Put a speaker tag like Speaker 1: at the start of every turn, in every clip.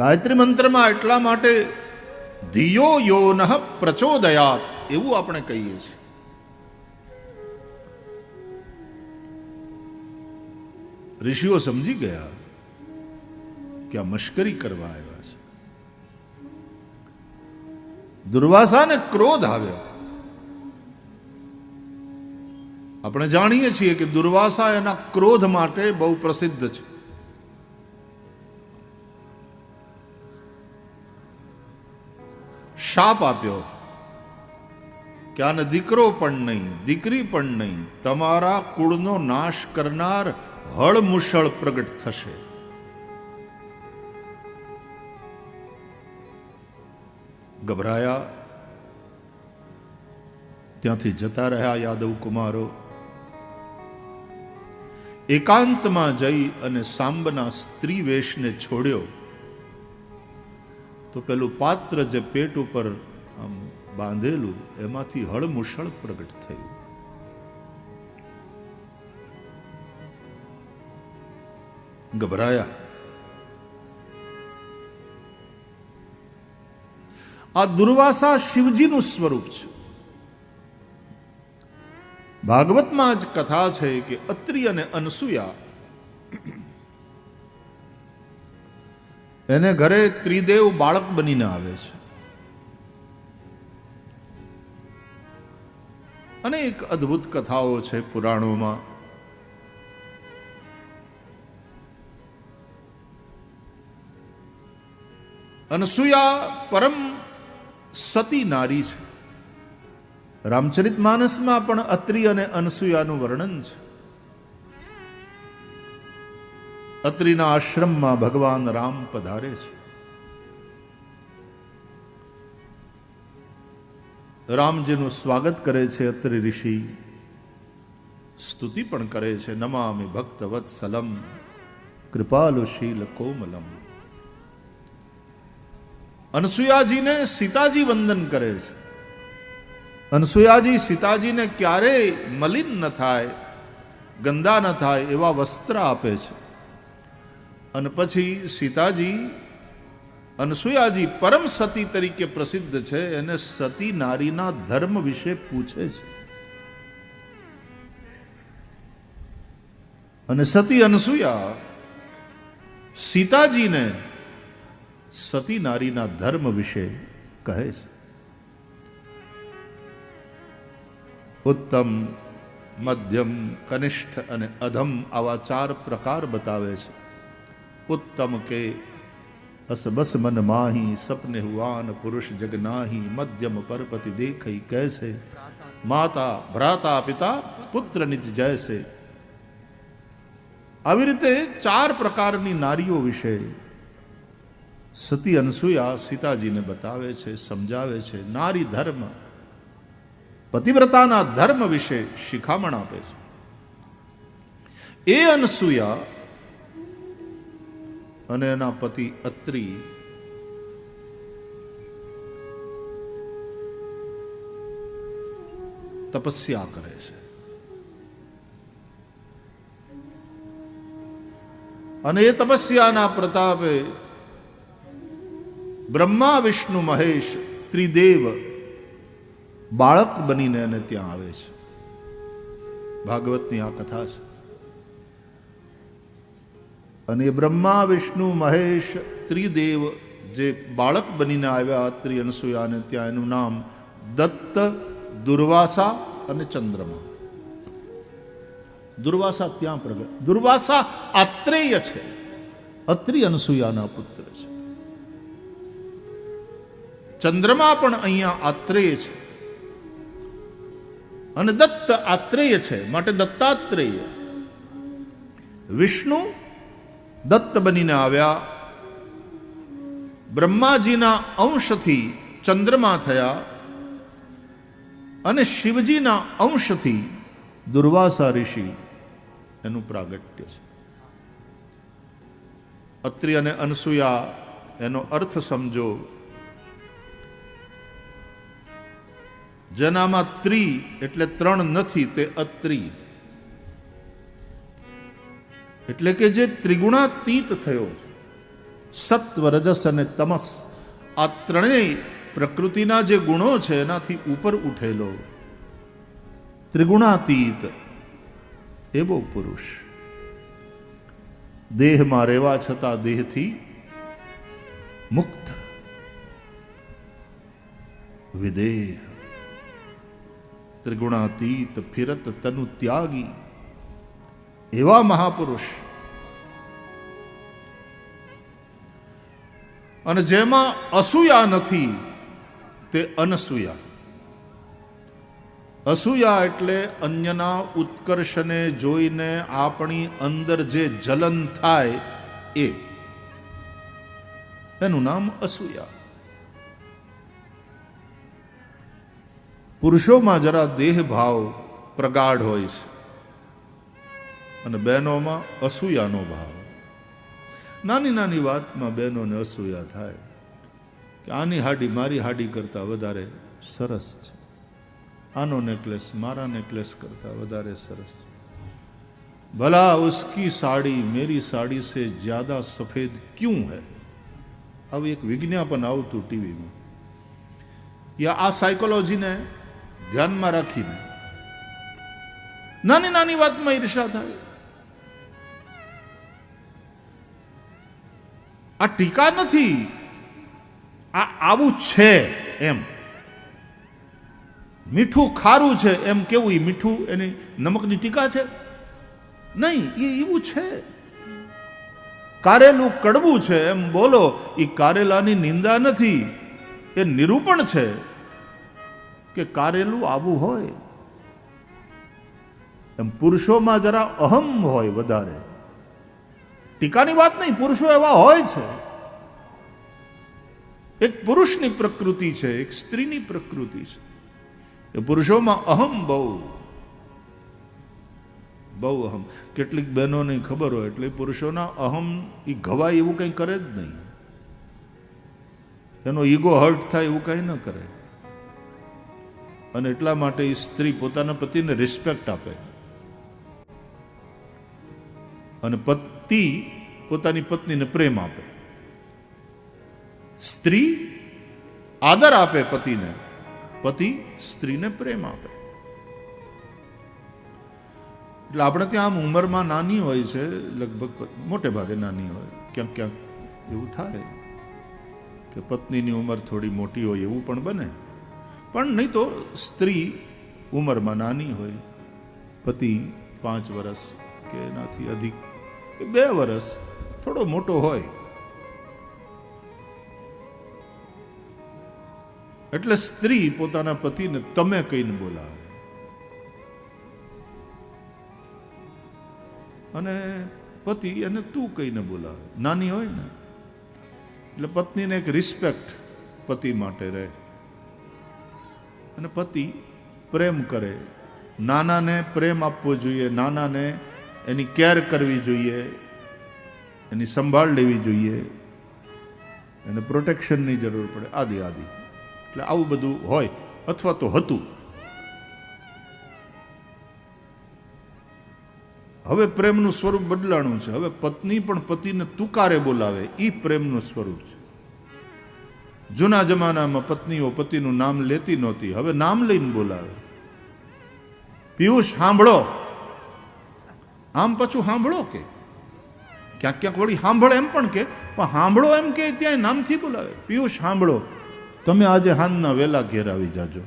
Speaker 1: ગાયત્રી મંત્રમાં એટલા માટે ધિયો યોન પ્રચોદયાત, એવું આપણે કહીએ છીએ. ઋષિઓ સમજી ગયા કે આ મશ્કરી કરવા આવ્યા છે. દુર્વાસાને ક્રોધ આવ્યો. આપણે જાણીએ છીએ કે દુર્વાસા એના ક્રોધ માટે બહુ પ્રસિદ્ધ છે. શાપ આપ્યો. કે આને દીકરો પણ નહીં, દીકરી પણ નહીં, તમારા કુળનો નાશ કરનાર હળમુશળ પ્રગટ થશે. ગભરાયા. ત્યાંથી જતા રહ્યા યાદવ કુમારો. એકાંતમાં જઈ અને સાંબના સ્ત્રી વેશને છોડ્યો. તો પેલું પાત્ર જે પેટ ઉપર, આમ, બાંધેલું, એમાંથી હળમુશળ પ્રગટ થયું. ગભરાયા. આ દુર્વાસા શિવજીનું સ્વરૂપ છે. ભાગવતમાં જ કથા છે કે અત્રિ અને અનસુયા એને ઘરે ત્રિદેવ બાળક બનીને આવે છે. અનેક અદ્ભુત કથાઓ છે પુરાણોમાં. અનસુયા પરમ સતી નારી છે. રામચરિત માનસમાં પણ અત્રિ અને અનસુયાનું વર્ણન છે. અત્રિના આશ્રમમાં ભગવાન રામ પધારે છે. રામજીનું સ્વાગત કરે છે અત્રિ ઋષિ. સ્તુતિ પણ કરે છે. નમામિ ભક્ત વત્સલમ કૃપાલુશીલ કોમલમ. અનસુયાજીને સીતાજી વંદન કરે છે. અનસુયાજી સીતાજીને ક્યારેય મલિન ન થાય, ગંદા ન થાય એવા વસ્ત્ર આપે છે. અને પછી સીતાજી અનસુયાજી પરમ સતી તરીકે પ્રસિદ્ધ છે, એને સતી નારીના ધર્મ વિશે પૂછે છે. અને સતી અનસુયા સીતાજીને સતી નારીના ધર્મ વિશે કહે છે. ઉત્તમ, મધ્યમ, કનિષ્ઠ અને અધમ આવા ચાર પ્રકાર બતાવે છે. ઉત્તમ કે અસ બસ મન માહી સપને હુઆન પુરુષ જગનાહી મધ્યમ પરપતિ देख कैसे? માતા ભ્રાતા પિતા પુત્ર નિજ જૈસે આવી રીતે ચાર પ્રકારની નારીઓ વિશે સતી અનસુયા સીતાજીને બતાવે છે સમજાવે છે નારી ધર્મ પતિવ્રતાના ધર્મ વિશે શિખામણ આપે છે એ અનસુયા અને એના પતિ અત્રિ. તપસ્યા કરે છે. અને એ તપસ્યાના પ્રતાપે બ્રહ્મા, વિષ્ણુ, મહેશ, ત્રિદેવ બાળક બનીને એને ત્યાં આવે છે. ભાગવતની આ કથા છે. અને બ્રહ્મા, વિષ્ણુ, મહેશ, ત્રિદેવ જે બાળક બનીને આવ્યા અત્રિ અનસુયાને ત્યાં એનું નામ દત્ત, દુર્વાસા અને ચંદ્રમા. દુર્વાસા ત્યાં પ્રગટ. દુર્વાસા આત્રેય છે. અત્રિ અનસુયાના પુત્ર છે. ચંદ્રમા પણ અહીંયા આત્રેય છે. અને દત્ત આત્રેય છે. માટે દત્તાત્રેય. વિષ્ણુ દત્ત બનીને આવ્યા. બ્રહ્માજીના અંશથી ચંદ્રમા થયા અને શિવજીના અંશથી દુર્વાસા ઋષિ એનું પ્રાગટ્ય છે. અત્રિ અને અનસુયા એનો અર્થ સમજો. જેનામાં ત્રિ એટલે ત્રણ નથી, તે અત્રિ. એટલે કે જે ત્રિગુણાતીત થયો છે. સત્વ રજસ અને તમસ આ ત્રણેય પ્રકૃતિના જે ગુણો છે એનાથી ઉપર ઉઠેલો. ત્રિગુણાતીત. એવો પુરુષ. દેહમાં રહેવા છતાં દેહથી મુક્ત. વિદેહ. ત્રિગુણાતીત ફિરત તનુ ત્યાગી એવા મહાપુરુષ. અને જેમાં અસૂયા નથી, તે અનસૂયા. અસૂયા એટલે અન્યના ઉત્કર્ષને જોઈને આપણી અંદર જે જલન થાય એ. એનું નામ અસૂયા. પુરુષોમાં જરા દેહ ભાવ પ્રગાઢ હોય છે. અને બહેનોમાં અસૂયાનો ભાવ. નાની નાની વાતમાં બહેનોને અસૂયા થાય. કે આની હાડી મારી હાડી કરતાં વધારે સરસ છે. આનો નેકલેસ, મારા નેકલેસ કરતાં વધારે સરસ છે. ભલા ઉસકી સાડી, મેરી સાડી સે જ્યાદા સફેદ ક્યું હૈ? આવું એક વિજ્ઞાપન આવતું ટીવીમાં. યા આ સાયકોલોજીને ધ્યાનમાં રાખીને. નાની નાની વાતમાં ઈર્ષા થાય. આ ટીકા નથી. આ આવું છે એમ. મીઠું ખારું છે એમ કેવું? એ મીઠું એની નમકની ટીકા છે? નહીં એ એવું છે. કારેલું કડવું છે એમ બોલો. એ કારેલાની નિંદા નથી. એ નિરૂપણ છે કે કારેલું આવું હોય. એમ પુરુષોમાં જરા અહમ હોય વધારે. ટીકાની વાત નહીં, પુરુષો એવા હોય છે. એક પુરુષની પ્રકૃતિ છે, એક સ્ત્રીની પ્રકૃતિ છે. એ પુરુષોમાં અહમ બહુ. બહુ અહમ. કેટલીક બહેનોને ખબર હોય, એટલે પુરુષોના અહમ એ ઘવાય એવું કંઈ કરે જ નહીં. એનો ઈગો હર્ટ થાય એવું કંઈ ન કરે. અને એટલા માટે એ સ્ત્રી પોતાના પતિને રિસ્પેક્ટ આપે. અને પતિ પોતાની પત્નીને પ્રેમ આપે. સ્ત્રી આદર આપે પતિને, પતિ સ્ત્રીને પ્રેમ આપે. એટલે આપણે ત્યાં આમ ઉંમરમાં નાની હોય છે, લગભગ મોટે ભાગે નાની હોય. ક્યાંક ક્યાંક એવું થાય કે પત્નીની ઉંમર થોડી મોટી હોય એવું પણ બને. પણ નહીં તો સ્ત્રી ઉંમરમાં નાની હોય, પતિ પાંચ વર્ષ કે એનાથી અધિક કે બે વર્ષ થોડો મોટો હોય. એટલે સ્ત્રી પોતાના પતિને તમે કહીને બોલાવે. અને પતિ એને તું કહીને બોલાવે. નાની હોય ને, એટલે પત્નીને એક રિસ્પેક્ટ પતિ માટે રહે. અને પતિ પ્રેમ કરે. નાનાને પ્રેમ આપવો જોઈએ. નાનાને એની કેર કરવી જોઈએ, એની સંભાળ લેવી જોઈએ, એને પ્રોટેક્શનની જરૂર પડે, આદિ આદિ. એટલે આવું બધું હોય અથવા તો હતું. હવે પ્રેમનું સ્વરૂપ બદલાણું છે. હવે પત્ની પણ પતિને તુકારે બોલાવે એ પ્રેમનું સ્વરૂપ છે. જૂના જમાનામાં પત્નીઓ પતિનું નામ લેતી નહોતી. હવે નામ લઈને બોલાવે. પિયુષ, સાંભળો. આમ પાછું સાંભળો કે? ક્યાંક ક્યાંક વળી સાંભળે એમ પણ કે, પણ સાંભળો એમ કે ત્યાં નામથી બોલાવે. પિયુષ સાંભળો તમે આજે હાનના વેલા ઘેર આવી જાજો.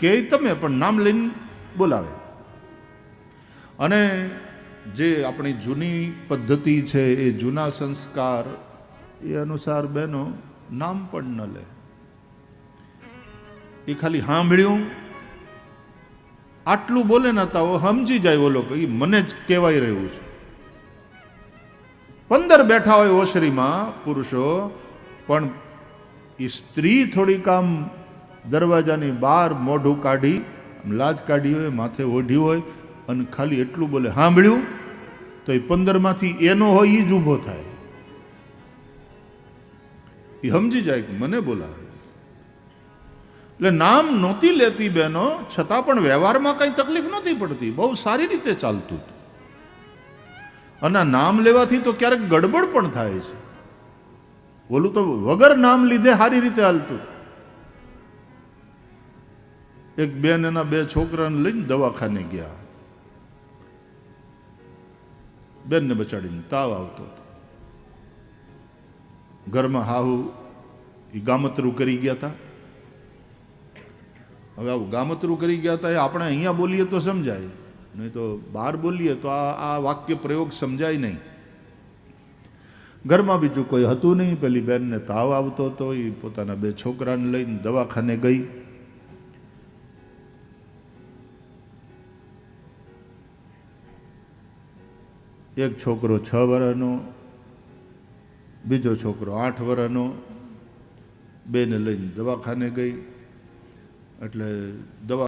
Speaker 1: કે તમે? પણ નામ લઈને બોલાવે. અને જે આપણી જૂની પદ્ધતિ છે, એ જૂના સંસ્કાર, એ અનુસાર બહેનો નામ પણ ન લે. એ ખાલી સાંભળ્યું આટલું બોલે ને તો સમજી જાય ઓલો ઈ મને જ કહેવાય રહ્યું છે. પંદર બેઠા હોય ઓસરીમાં પુરુષો, પણ એ સ્ત્રી થોડીક આમ દરવાજાની બહાર મોઢું કાઢી લાજ કાઢી હોય, માથે ઓઢી હોય અને ખાલી એટલું બોલે સાંભળ્યું તો એ પંદરમાંથી એનો હોય એ જ ઊભો થાય. એ સમજી જાય કે મને બોલાવે. એટલે નામ નહોતી લેતી બહેનો, છતાં પણ વ્યવહારમાં કંઈ તકલીફ નહોતી પડતી. બહુ સારી રીતે ચાલતું હતું. અને નામ લેવાથી તો ક્યારેક ગડબડ પણ થાય છે. ઓલું તો વગર નામ લીધે સારી રીતે હાલતું. એક બેન એના બે છોકરાને લઈને દવાખાને ગયા. બેનને બચાડીને તાવ આવતો હતો. ઘરમાં હાહુ એ ગામતરું કરી ગયા હતા હવે આવું ગામતરું કરી ગયા હતા એ આપણે અહીંયા બોલીએ તો સમજાય. નહીં તો બહાર બોલીએ તો આ આ વાક્ય પ્રયોગ સમજાય નહીં. ઘરમાં બીજું કોઈ હતું નહીં. પેલી બેનને તાવ આવતો હતો. એ પોતાના બે છોકરાને લઈને દવાખાને ગઈ. એક છોકરો છ વર્ષનો બીજો છોકરો આઠ વર્ષનો બેને લઈને દવાખાને ગઈ. એટલે દવા